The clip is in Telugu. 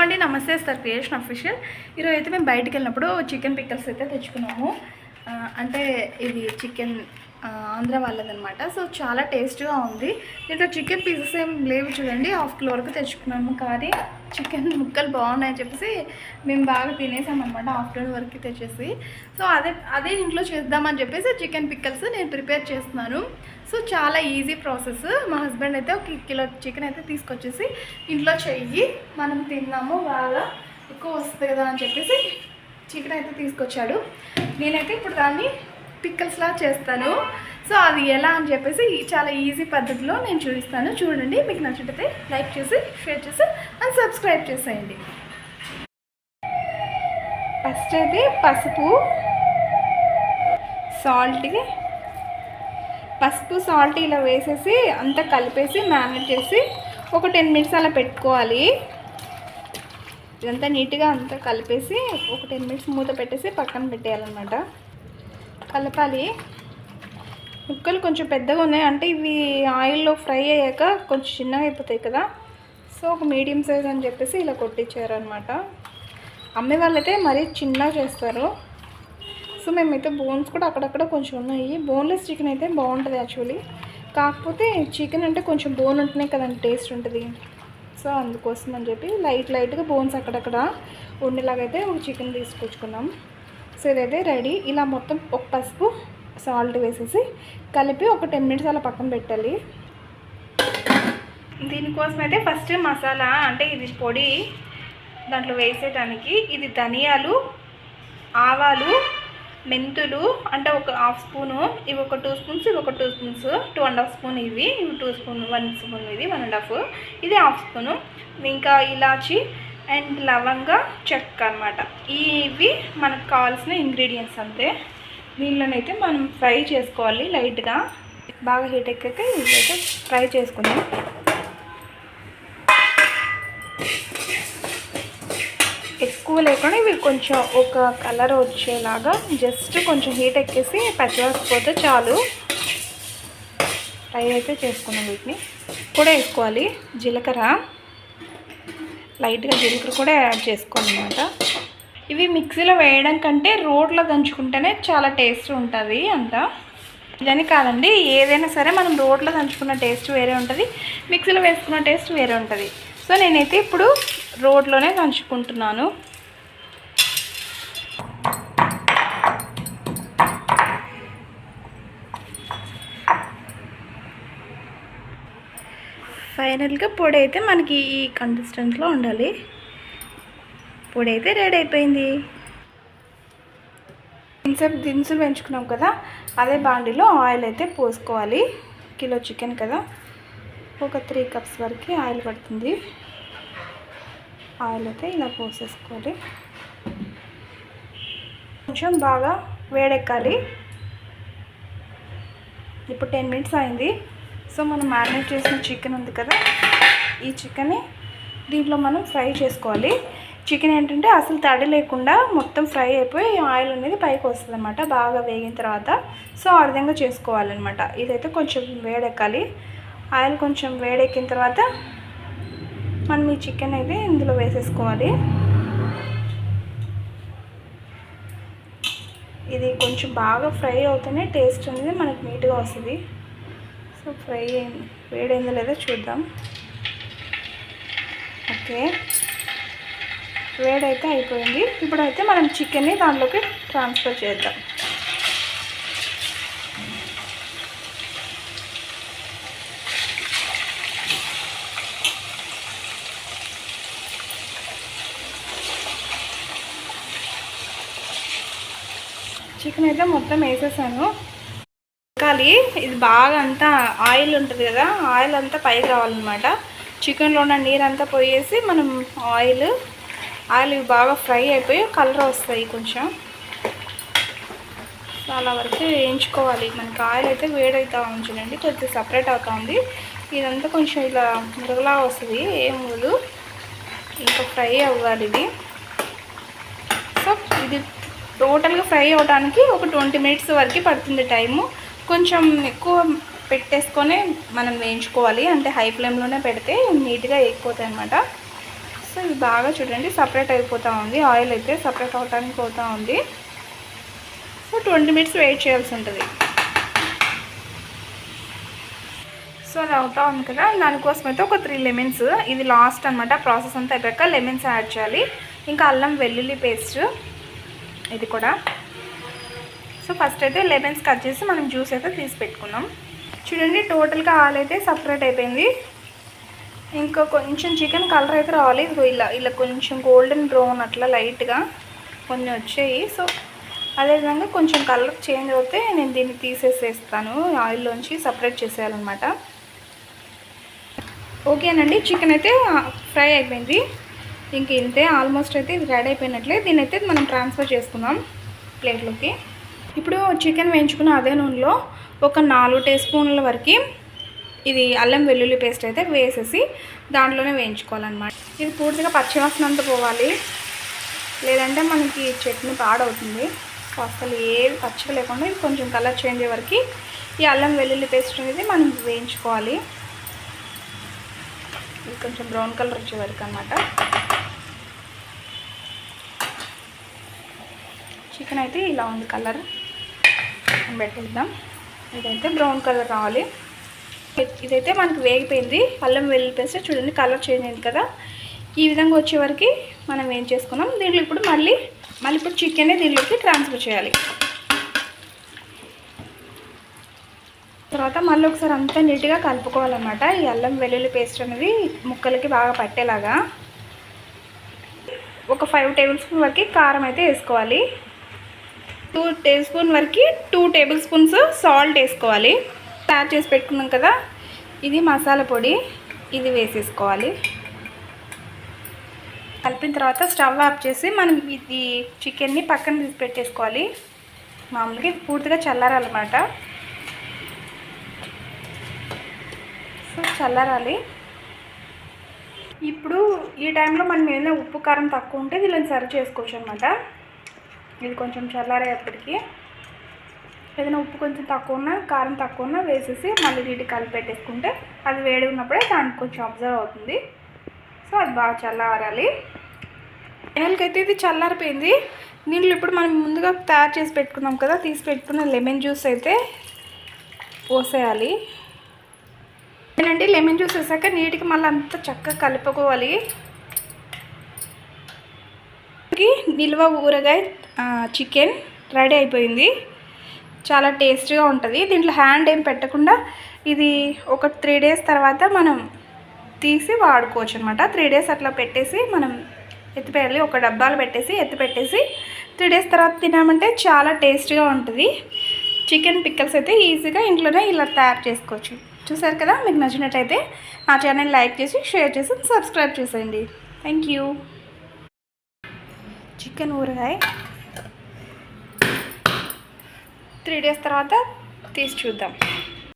అండి నమస్తే సార్ క్రియేషన్ అఫీషియల్. ఈరోజు అయితే మేము బయటికి వెళ్ళినప్పుడు చికెన్ పిక్కల్స్ అయితే తెచ్చుకున్నాము. అంటే ఇది చికెన్ ఆంధ్ర వాళ్ళదనమాట సో చాలా టేస్ట్గా ఉంది. దీంట్లో చికెన్ పీసెస్ ఏం లేవు చూడండి. హాఫ్ కిలో వరకు తెచ్చుకున్నాము. కానీ చికెన్ ముక్కలు బాగున్నాయని చెప్పేసి మేము బాగా తినేసామన్నమాట ఆఫ్టర్నూన్ వరకు తెచ్చేసి. సో అదే అదే ఇంట్లో చేద్దామని చెప్పేసి చికెన్ పిక్కల్స్ నేను ప్రిపేర్ చేస్తున్నాను. సో చాలా ఈజీ ప్రాసెస్. మా హస్బెండ్ అయితే ఒక కిలో చికెన్ అయితే తీసుకొచ్చేసి ఇంట్లో చెయ్యి. మనం తిన్నాము బాగా ఎక్కువ వస్తుంది కదా అని చెప్పేసి చికెన్ అయితే తీసుకొచ్చాడు. నేనైతే ఇప్పుడు దాన్ని పిక్కల్స్లా చేస్తాను. సో అది ఎలా అని చెప్పేసి చాలా ఈజీ పద్ధతిలో నేను చూపిస్తాను. చూడండి మీకు నచ్చితే లైక్ చేసి షేర్ చేసి అండ్ సబ్స్క్రైబ్ చేసేయండి. ఫస్ట్ అయితే పసుపు సాల్ట్ పసుపు సాల్ట్ ఇలా వేసేసి అంతా కలిపేసి మ్యారినేట్ చేసి ఒక టెన్ మినిట్స్ అలా పెట్టుకోవాలి. ఇదంతా నీట్గా అంతా కలిపేసి ఒక టెన్ మినిట్స్ మూత పెట్టేసి పక్కన పెట్టేయాలన్నమాట. కలపాలి. ముక్కలు కొంచెం పెద్దగా ఉన్నాయి. అంటే ఇవి ఆయిల్లో ఫ్రై అయ్యాక కొంచెం చిన్నగా అయిపోతాయి కదా. సో ఒక మీడియం సైజ్ అని చెప్పేసి ఇలా కొట్టించారు అనమాట అమ్మే వాళ్ళైతే మరీ చిన్నగా చేస్తారు. సో మేమైతే బోన్స్ కూడా అక్కడక్కడ కొంచెం ఉన్నాయి. బోన్లెస్ చికెన్ అయితే బాగుంటుంది యాక్చువల్లీ. కాకపోతే చికెన్ అంటే కొంచెం బోన్ ఉంటేనే కదండి టేస్ట్ ఉంటుంది. సో అందుకోసం అని చెప్పి లైట్ లైట్గా బోన్స్ అక్కడక్కడ ఉండేలాగైతే ఒక చికెన్ తీసుకొచ్చుకున్నాం. సో ఇదైతే రెడీ. ఇలా మొత్తం ఒక పసుపు సాల్ట్ వేసేసి కలిపి ఒక టెన్ మినిట్స్ అలా పక్కన పెట్టాలి. దీనికోసం అయితే ఫస్ట్ మసాలా అంటే ఇది పొడి దాంట్లో వేసేటానికి ఇది ధనియాలు ఆవాలు మెంతులు అంటే ఒక హాఫ్ స్పూను ఇవి ఒక టూ స్పూన్స్ ఇవి ఒక two spoons two and half spoon ఇవి ఇవి టూ స్పూన్ వన్ స్పూన్ ఇది వన్ అండ్ హాఫ్. ఇది హాఫ్ స్పూను. ఇంకా ఇలాచి అండ్ లవంగ చెక్క అనమాట ఇవి మనకు కావాల్సిన ఇంగ్రీడియంట్స్ అంతే. దీనిలోనైతే మనం ఫ్రై చేసుకోవాలి లైట్గా. బాగా హీట్ ఎక్కాక ఇవైతే ఫ్రై చేసుకుందాం. ఎక్కువ లేకుండా ఇవి కొంచెం ఒక కలర్ వచ్చేలాగా జస్ట్ కొంచెం హీట్ ఎక్కేసి పచ్చివాసిపోతే చాలు. ఫ్రై అయితే చేసుకున్నాం వీటిని. కూడా వేసుకోవాలి జీలకర్ర. లైట్గా జీలకర్ర కూడా యాడ్ చేసుకోండి అనమాట ఇవి మిక్సీలో వేయడం కంటే రోట్లో దంచుకుంటేనే చాలా టేస్ట్ ఉంటుంది అంత ఇదని కాదండి ఏదైనా సరే మనం రోట్లో దంచుకున్న టేస్ట్ వేరే ఉంటుంది మిక్సీలో వేసుకున్న టేస్ట్ వేరే ఉంటుంది. సో నేనైతే ఇప్పుడు రోడ్లోనే దంచుకుంటున్నాను. ఫైనల్గా పొడి అయితే మనకి ఈ కన్సిస్టెన్స్లో ఉండాలి. పొడి అయితే రెడీ అయిపోయింది. ఇన్సేపు దినుసులు పెంచుకున్నాం కదా అదే బాండిలో ఆయిల్ అయితే పోసుకోవాలి. కిలో చికెన్ కదా ఒక త్రీ కప్స్ వరకు ఆయిల్ పడుతుంది. ఆయిల్ అయితే ఇలా పోసేసుకోవాలి. కొంచెం బాగా వేడెక్కాలి. ఇప్పుడు టెన్ మినిట్స్ అయింది. సో మనం మ్యారినేట్ చేసిన చికెన్ ఉంది కదా ఈ చికెన్ని దీంట్లో మనం ఫ్రై చేసుకోవాలి. చికెన్ ఏంటంటే అసలు తడి లేకుండా మొత్తం ఫ్రై అయిపోయి ఆయిల్ అనేది పైకి వస్తుంది అనమాట బాగా వేగిన తర్వాత. సో ఆ విధంగా చేసుకోవాలన్నమాట. ఇదైతే కొంచెం వేడెక్కాలి. ఆయిల్ కొంచెం వేడెక్కిన తర్వాత మనం ఈ చికెన్ అయితే ఇందులో వేసేసుకోవాలి. ఇది కొంచెం బాగా ఫ్రై అవుతూనే టేస్ట్ అనేది మనకు నీట్గా వస్తుంది. సో ఫ్రై అయింది వేడైందో లేదో చూద్దాం. ఓకే. వేడైతే అయిపోయింది. ఇప్పుడైతే మనం చికెన్ని దాంట్లోకి ట్రాన్స్ఫర్ చేద్దాం. చికెన్ అయితే మొత్తం వేసేసాను. ఉడకాలి ఇది బాగా అంతా ఆయిల్ ఉంటుంది కదా ఆయిల్ అంతా పైకి రావాలన్నమాట. చికెన్లో ఉన్న నీరంతా పోయేసి మనం ఆయిల్ ఆయిల్ ఇవి బాగా ఫ్రై అయిపోయి కలర్ వస్తాయి కొంచెం. చాలా వరకు వేయించుకోవాలి. మనకి ఆయిల్ అయితే వేడవుతా ఉంచునండి కొద్దిగా సపరేట్ అవుతా ఉంది. ఇదంతా కొంచెం ఇలా మురుగులా వస్తుంది ఏం ఉండదు ఇంకా ఫ్రై అవ్వాలి ఇది. సో ఇది టోటల్గా ఫ్రై అవడానికి ఒక ట్వంటీ మినిట్స్ వరకు పడుతుంది టైము. కొంచెం ఎక్కువ పెట్టేసుకొని మనం వేయించుకోవాలి. అంటే హై ఫ్లేమ్లోనే పెడితే నీట్గా ఎక్కిపోతాయి అనమాట సో ఇది బాగా చూడండి. సపరేట్ అయిపోతూ ఉంది. ఆయిల్ అయితే సపరేట్ అవడానికి పోతూ ఉంది. సో ట్వంటీ మినిట్స్ వెయిట్ చేయాల్సి ఉంటుంది. సో అది అవుతా ఉంది కదా. దానికోసం అయితే ఒక త్రీ లెమన్స్. ఇది లాస్ట్ అనమాట ప్రాసెస్ అంతా అయిపోయాక లెమన్స్ యాడ్ చేయాలి. ఇంకా అల్లం వెల్లుల్లి పేస్ట్. ఇది కూడా. సో ఫస్ట్ అయితే లెమన్స్ కట్ చేసి మనం జ్యూస్ అయితే తీసి పెట్టుకున్నాం. చూడండి టోటల్గా ఆల్ అయితే సపరేట్ అయిపోయింది. ఇంకా కొంచెం చికెన్ కలర్ అయితే రావాలి. ఇలా ఇలా కొంచెం గోల్డెన్ బ్రౌన్ అట్లా లైట్గా కొన్ని వచ్చాయి. సో అదేవిధంగా కొంచెం కలర్ చేంజ్ అవుతే నేను దీన్ని తీసేసేస్తాను. ఆయిల్లోంచి సపరేట్ చేసేయాలన్నమాట. ఓకేనండి చికెన్ అయితే ఫ్రై అయిపోయింది. ఇంక ఇంతే ఆల్మోస్ట్ అయితే ఇది రెడీ అయిపోయినట్లే. దీని అయితే మనం ట్రాన్స్ఫర్ చేసుకున్నాం ప్లేట్లోకి ఇప్పుడు చికెన్ వేయించుకున్న అదే నూనెలో ఒక నాలుగు టీ స్పూన్ల వరకు ఇది అల్లం వెల్లుల్లి పేస్ట్ అయితే వేసేసి దాంట్లోనే వేయించుకోవాలన్నమాట. ఇది పూర్తిగా పచ్చివాసన పోవాలి. లేదంటే మనకి చట్నీ పాడవుతుంది. అసలు ఏ పచ్చిగా లేకుండా ఇది కొంచెం కలర్ చేంజ్ అయ్యే వరకు ఈ అల్లం వెల్లుల్లి పేస్ట్ అనేది మనం వేయించుకోవాలి. ఇది కొంచెం బ్రౌన్ కలర్ వచ్చే వరకు అనమాట చికెన్ అయితే ఇలా ఉంది కలర్. పెట్టేద్దాం. ఇదైతే బ్రౌన్ కలర్ రావాలి. ఇదైతే మనకు వేగిపోయింది. అల్లం వెల్లుల్లి పేస్ట్ చూడండి కలర్ చేంజ్ అయింది కదా. ఈ విధంగా వచ్చే వరకు మనం ఏం చేసుకున్నాం? దీంట్లో ఇప్పుడు మళ్ళీ మళ్ళీ ఇప్పుడు చికెన్ దీంట్లోకి ట్రాన్స్ఫర్ చేయాలి. తర్వాత మళ్ళీ ఒకసారి అంతా నీట్గా కలుపుకోవాలన్నమాట. ఈ అల్లం వెల్లుల్లి పేస్ట్ అనేది ముక్కలకి బాగా పట్టేలాగా. ఒక ఫైవ్ టేబుల్ స్పూన్ వరకు కారం అయితే వేసుకోవాలి. టూ టేబుల్ స్పూన్ వరకు టూ టేబుల్ స్పూన్స్ సాల్ట్ వేసుకోవాలి. తయారు చేసి పెట్టుకున్నాం కదా ఇది మసాలా పొడి ఇది వేసేసుకోవాలి. కలిపిన తర్వాత స్టవ్ ఆఫ్ చేసి మనం ఇది చికెన్ని పక్కన తీసి పెట్టేసుకోవాలి. మామూలుగా ఇది పూర్తిగా చల్లారాలన్నమాట. సో చల్లారాలి. ఇప్పుడు ఈ టైంలో మనం ఏదైనా ఉప్పు కారం తక్కువ ఉంటే దీనిని సర్వ్ చేసుకోవచ్చు అనమాట ఇది కొంచెం చల్లారేపటికి ఏదైనా ఉప్పు కొంచెం తక్కువ ఉన్నా కారం తక్కువ ఉన్నా వేసేసి మళ్ళీ వీటి కలిపి పెట్టేసుకుంటే అది వేడి ఉన్నప్పుడే దానికి కొంచెం అబ్జర్వ్ అవుతుంది. సో అది బాగా చల్లారాలి. ఫైనల్కి అయితే ఇది చల్లారిపోయింది. దీంట్లో ఇప్పుడు మనం ముందుగా తయారు చేసి పెట్టుకున్నాం కదా తీసి పెట్టుకున్న లెమన్ జ్యూస్ అయితే పోసేయాలి. ఏంటంటే లెమన్ జ్యూస్ వేసాక నీటికి మళ్ళీ అంతా చక్కగా కలుపుకోవాలి. కి నిల్వ ఊరగాయ చికెన్ రెడీ అయిపోయింది. చాలా టేస్టీగా ఉంటుంది. దీంట్లో హ్యాండ్ ఏం పెట్టకుండా ఇది ఒక త్రీ డేస్ తర్వాత మనం తీసి వాడుకోవచ్చు అనమాట త్రీ డేస్ అట్లా పెట్టేసి మనం ఎత్తిపెట్టాలి ఒక డబ్బాలు పెట్టేసి ఎత్తి పెట్టేసి త్రీ డేస్ తర్వాత తినామంటే చాలా టేస్టీగా ఉంటుంది. చికెన్ పిక్కల్స్ అయితే ఈజీగా ఇంట్లోనే ఇలా తయారు చేసుకోవచ్చు. చూసారు కదా? మీకు నచ్చినట్టయితే నా ఛానల్ లైక్ చేసి షేర్ చేసి సబ్స్క్రైబ్ చేసేయండి. థ్యాంక్ యూ చికెన్ ఊరగాయ. త్రీ డేస్ తర్వాత తీసి చూద్దాం.